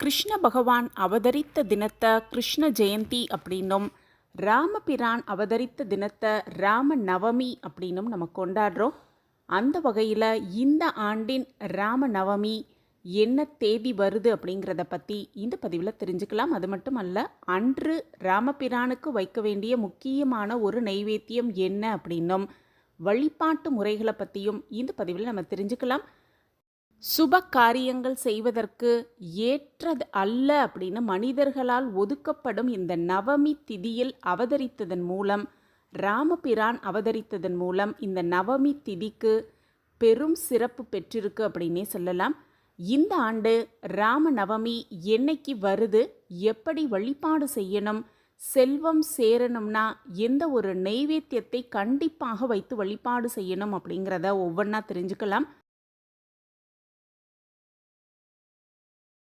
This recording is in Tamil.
கிருஷ்ண பகவான் அவதரித்த தினத்தை கிருஷ்ண ஜெயந்தி அப்படின்னும் ராமபிரான் அவதரித்த தினத்தை ராம நவமி அப்படின்னும் நம்ம கொண்டாடுறோம். அந்த வகையில் இந்த ஆண்டின் ராம நவமி என்ன தேதி வருது அப்படிங்கிறத பற்றி இந்த பதிவில் தெரிஞ்சுக்கலாம். அது மட்டும் அல்ல அன்று ராமபிரானுக்கு வைக்க வேண்டிய முக்கியமான ஒரு நைவேத்தியம் என்ன அப்படின்னும் வழிபாட்டு முறைகளை பற்றியும் இந்த பதிவில் நம்ம தெரிஞ்சுக்கலாம். சுப காரியங்கள் செய்வதற்கு ஏற்றது அல்ல அப்படின்னு மனிதர்களால் ஒதுக்கப்படும் இந்த நவமி திதியில் அவதரித்ததன் மூலம் ராமபிரான் அவதரித்ததன் மூலம் இந்த நவமி திதிக்கு பெரும் சிறப்பு பெற்றிருக்கு அப்படின்னே சொல்லலாம். இந்த ஆண்டு ராம நவமி என்னைக்கு வருது எப்படி வழிபாடு செய்யணும் செல்வம் சேரணும்னா எந்த ஒரு நெய்வேத்தியத்தை கண்டிப்பாக வைத்து வழிபாடு செய்யணும் அப்படிங்கிறத ஒவ்வொன்றா தெரிஞ்சுக்கலாம்.